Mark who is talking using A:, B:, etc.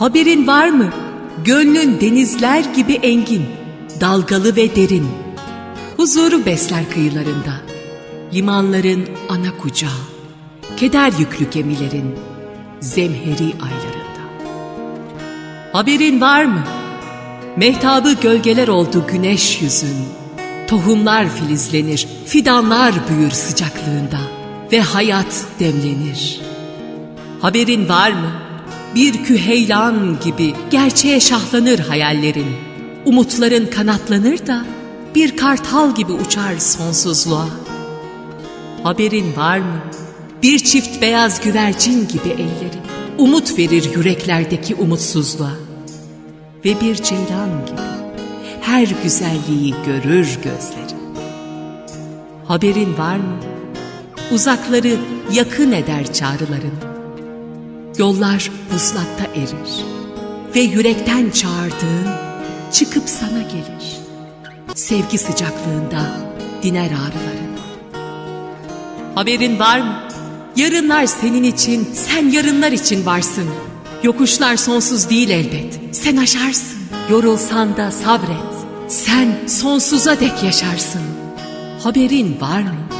A: Haberin var mı? Gönlün denizler gibi engin, dalgalı ve derin. Huzuru besler kıyılarında, limanların ana kucağı, keder yüklü gemilerin zemheri aylarında. Haberin var mı? Mehtabı gölgeler oldu güneş yüzün, tohumlar filizlenir, fidanlar büyür sıcaklığında ve hayat demlenir. Haberin var mı? Bir küheylan gibi gerçeğe şahlanır hayallerin. Umutların kanatlanır da bir kartal gibi uçar sonsuzluğa. Haberin var mı? Bir çift beyaz güvercin gibi elleri umut verir yüreklerdeki umutsuzluğa. Ve bir ceylan gibi her güzelliği görür gözleri. Haberin var mı? Uzakları yakın eder çağrıların. Yollar vuslatta erir ve yürekten çağırdığın çıkıp sana gelir. Sevgi sıcaklığında diner ağrıların. Haberin var mı? Yarınlar senin için, sen yarınlar için varsın. Yokuşlar sonsuz değil elbet. Sen aşarsın. Yorulsan da sabret. Sen sonsuza dek yaşarsın. Haberin var mı?